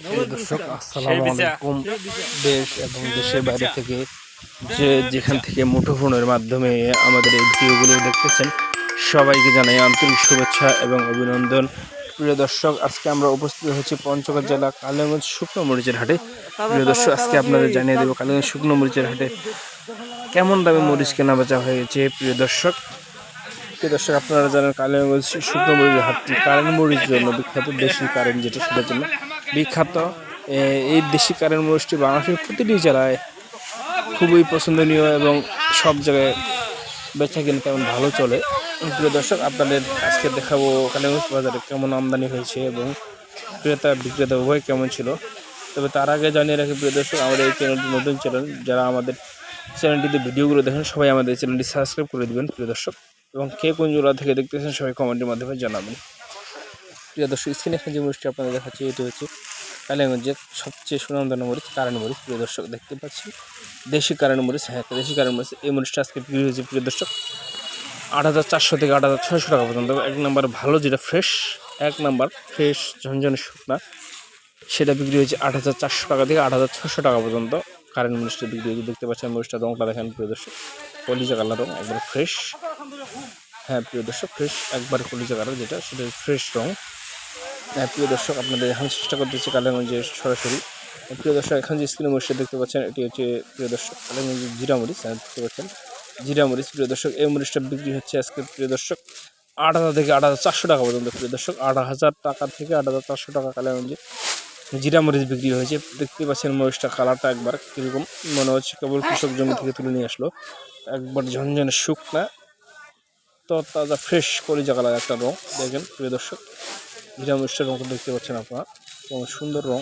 দর্শক আসসালামু আলাইকুম। দেশ এবং দেশের বাইরে থেকে যে যেখান থেকে মুঠোফোনের মাধ্যমে আমাদের এই ভিডিওগুলো দেখতেছেন সবাইকে জানাই আন্তরিক শুভেচ্ছা এবং অভিনন্দন। প্রিয় দর্শক আজকে আমরা উপস্থিত হয়েছি পঞ্চগড় জেলা কালীগঞ্জ শুকনো মরিচের হাটে। প্রিয় দর্শক আজকে আপনাদের জানিয়ে দেবো কালীগঞ্জ শুকনো মরিচের হাটে কেমন দামে মরিচ কেনা বেচা হয়েছে প্রিয় দর্শক। প্রিয় দর্শক আপনারা জানেন কালীগঞ্জ শুকনো মরিচের হাটটি কারেন্ট মরিচের জন্য বিখ্যাত দেশি কারেন্ট যেটা সেটার জন্য বিখ্যাত। এই দেশি কারেন্ট মরিচটি বাংলাদেশের প্রতিটি জেলায় খুবই পছন্দনীয় এবং সব জায়গায় বেচা কিনে তেমন ভালো চলে। প্রিয় দর্শক, আপনাদের আজকে দেখাবো কালীগঞ্জ বাজারে কেমন আমদানি হয়েছে এবং ক্রেতা বিক্রেতা উভয় কেমন ছিল। তবে তার আগে জানিয়ে রাখি, প্রিয় দর্শক, আমাদের এই চ্যানেলটি নতুন চ্যানেল, যারা আমাদের চ্যানেলটিতে ভিডিওগুলো দেখেন, সবাই আমাদের চ্যানেলটি সাবস্ক্রাইব করে দেবেন, প্রিয় দর্শক। এবং কে কোন জেলা থেকে দেখতেছেন, সবাই কমেন্টের মাধ্যমে জানাবেন। প্রিয় দর্শক, স্ক্রিনে এখন যে মরিচটি আপনাদের দেখাচ্ছি, এটি হচ্ছে কালিয়াগঞ্জের সবচেয়ে সুনামধন্য মরিচ, কারেন্ট মরিচ। প্রিয় দর্শক, দেখতে পাচ্ছি দেশি কারেন্ট মরিচ হ্যাঁ দেশি কারেন্ট মরিচ। এই মরিচটা আজকে বিক্রি হয়েছে, প্রিয় দর্শক, আট হাজার চারশো থেকে আট হাজার ছয়শো টাকা পর্যন্ত। এক নাম্বার ভালো, যেটা ফ্রেশ, এক নাম্বার ফ্রেশ ঝনঝনে শুকনা। সেটা বিক্রি হয়েছে আট হাজার চারশো টাকা থেকে আট হাজার ছশো টাকা পর্যন্ত। কারেন্ট মরিচটা বিক্রি হয়েছে, দেখতে পাচ্ছেন মরিচটা রঙটা দেখেন, প্রিয় দর্শক। কলিজা কালার রঙ একবার ফ্রেশ। হ্যাঁ প্রিয় দর্শক, ফ্রেশ, একবার কলিজা কালার, যেটা, সেটা ফ্রেশ রঙ প্রিয় দর্শক, আপনাদের এখন চেষ্টা করতেছি কালীগঞ্জের সরাসরি। প্রিয় দর্শক, এখন যে স্ক্রিনে মরিচটা দেখতে পাচ্ছেন, এটি হচ্ছে প্রিয় দর্শক কালীগঞ্জের জিরা মরিচ হ্যাঁ দেখতে পাচ্ছেন, জিরা মরিচ। প্রিয় দর্শক, এই মরিচটা বিক্রি হচ্ছে আজকে, প্রিয় দর্শক, আট হাজার থেকে আট হাজার চারশো টাকা পর্যন্ত, প্রিয় দর্শক, আট হাজার টাকা থেকে আট হাজার চারশো টাকা কালীগঞ্জে জিরা মরিচ বিক্রি হয়েছে। দেখতে পাচ্ছেন মরিচটা কালারটা একবার কীরকম, মনে হচ্ছে কেবল কৃষক জমি থেকে তুলে নিয়ে আসলো। একবার ঝনঝনে শুকনা তো তাজা ফ্রেশ কলিজা কালার একটা রং, দেখেন, প্রিয় দর্শক। মরিচটার রঙটা দেখতে পাচ্ছেন আপনারা, এবং সুন্দর রং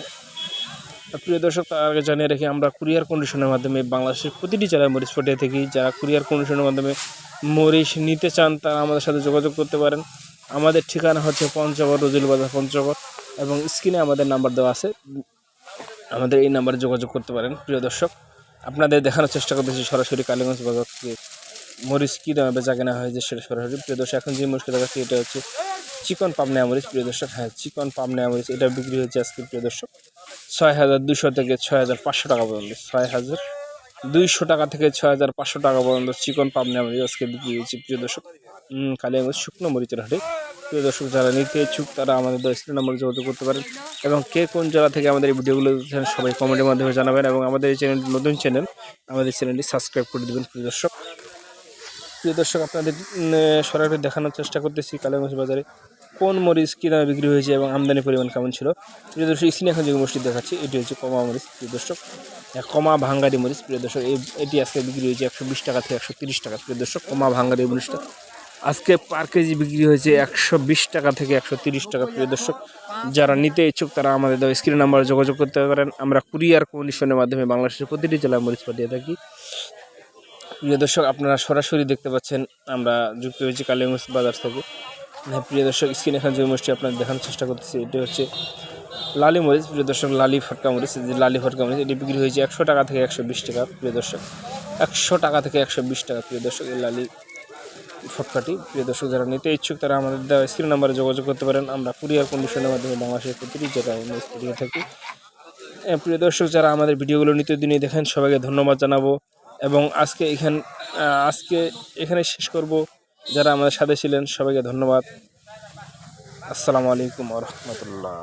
আর প্রিয় দর্শক, তার আগে জানিয়ে রাখি, আমরা কুরিয়ার কন্ডিশনের মাধ্যমে বাংলাদেশের প্রতিটি জেলায় মরিচ পাঠিয়ে থাকি। যারা কুরিয়ার কন্ডিশনের মাধ্যমে মরিচ নিতে চান, তারা আমাদের সাথে যোগাযোগ করতে পারেন। আমাদের ঠিকানা হচ্ছে পঞ্চগড়, রজুল বাজার পঞ্চগড়, এবং স্ক্রিনে আমাদের নাম্বার দেওয়া আছে। আমাদের এই নাম্বারে যোগাযোগ করতে পারেন, প্রিয় দর্শক। আপনাদের দেখানোর চেষ্টা করতেছি, সরাসরি কালীগঞ্জ বাজার থেকে মরিচ কী দামে বেচা কেনা যে সেটা সরাসরি। প্রিয় দর্শক, এখন যে মরিচটা দেখাচ্ছি, এটা হচ্ছে চিকন পাবনা মরিচ, প্রিয় দর্শক। হ্যাঁ চিকন পাবনা মরিচ এটা বিক্রি হয়েছে আজকে, প্রিয় দর্শক ছয় হাজার দুশো থেকে ছয় হাজার পাঁচশো টাকা পর্যন্ত। ছয় হাজার দুইশো টাকা থেকে ছয় হাজার পাঁচশো টাকা পর্যন্ত চিকন পাবনা মরিচ আজকে বিক্রি হয়েছে, প্রিয় দর্শক। কালিয়াগঞ্জ শুকনো মরিচের হাটে প্রিয় দর্শক, যারা নিতে ইচ্ছুক, তারা আমাদের স্ক্রিন নম্বরে যোগাযোগ করতে পারেন। এবং কে কোন জেলা থেকে আমাদের এই ভিডিওগুলো দেখছেন, সবাই কমেন্টের মাধ্যমে জানাবেন। এবং আমাদের এই চ্যানেলটি নতুন চ্যানেল, আমাদের চ্যানেলটি সাবস্ক্রাইব করে দেবেন, প্রিয় দর্শক। প্রিয় দর্শক, আপনাদের সরাসরি দেখানোর চেষ্টা করতেছি কালীগঞ্জ বাজারে কোন মরিচ কী দামে বিক্রি হয়েছে এবং আমদানি পরিমাণ কেমন ছিল। প্রিয় দর্শক স্ক্রিনে এখন যে মরিচটি দেখাচ্ছি, এটি হচ্ছে কমা মরিচ, প্রিয় দর্শক। কমা ভাঙ্গারি মরিচ, প্রিয় দর্শক। এটি আজকে বিক্রি হয়েছে একশো বিশ টাকা থেকে একশো তিরিশ টাকা, প্রিয় দর্শক। কমা ভাঙ্গারি মরিচটা আজকে পার কেজি বিক্রি হয়েছে একশো বিশ টাকা থেকে একশো তিরিশ টাকা, প্রিয় দর্শক। যারা নিতে ইচ্ছুক, তারা আমাদের স্ক্রিন নাম্বারে যোগাযোগ করতে পারেন। আমরা কুরিয়ার কন্ডিশনের মাধ্যমে বাংলাদেশের প্রতিটি জেলায় মরিচ পাঠিয়ে থাকি। প্রিয় দর্শক আপনারা সরাসরি দেখতে পাচ্ছেন আমরা যুক্ত হয়েছি কালীগঞ্জ বাজার থেকে। হ্যাঁ প্রিয় দর্শক স্ক্রিন এখানে যে মরিচটি আপনাদের দেখানোর চেষ্টা করতেছি এটি হচ্ছে লালি মরিচ প্রিয় দর্শক লালি ফটকা মরিচ যে লালি ফটকা মরিচ এটি বিক্রি হয়েছে একশো টাকা থেকে একশো বিশ টাকা প্রিয় দর্শক। একশো টাকা থেকে একশো বিশ টাকা প্রিয় দর্শক এই লালি ফটকাটি। প্রিয় দর্শক যারা নিতে ইচ্ছুক তারা আমাদের দেওয়া স্ক্রিন নাম্বারে যোগাযোগ করতে পারেন। আমরা কুরিয়ার কন্ডিশনের মাধ্যমে বাংলাদেশের প্রতিটি জায়গায় মরিচ পাঠিয়ে থাকি। এ, প্রিয় দর্শক যারা আমাদের ভিডিওগুলো নিত্য নিত্যদিনই দেখেন সবাইকে ধন্যবাদ জানাব। এবং আজকে এখান আজকে এখানে শেষ করব। যারা আমাদের সাথে ছিলেন, সবাইকে ধন্যবাদ। আসসালামু আলাইকুম রহমতুল্লাহ।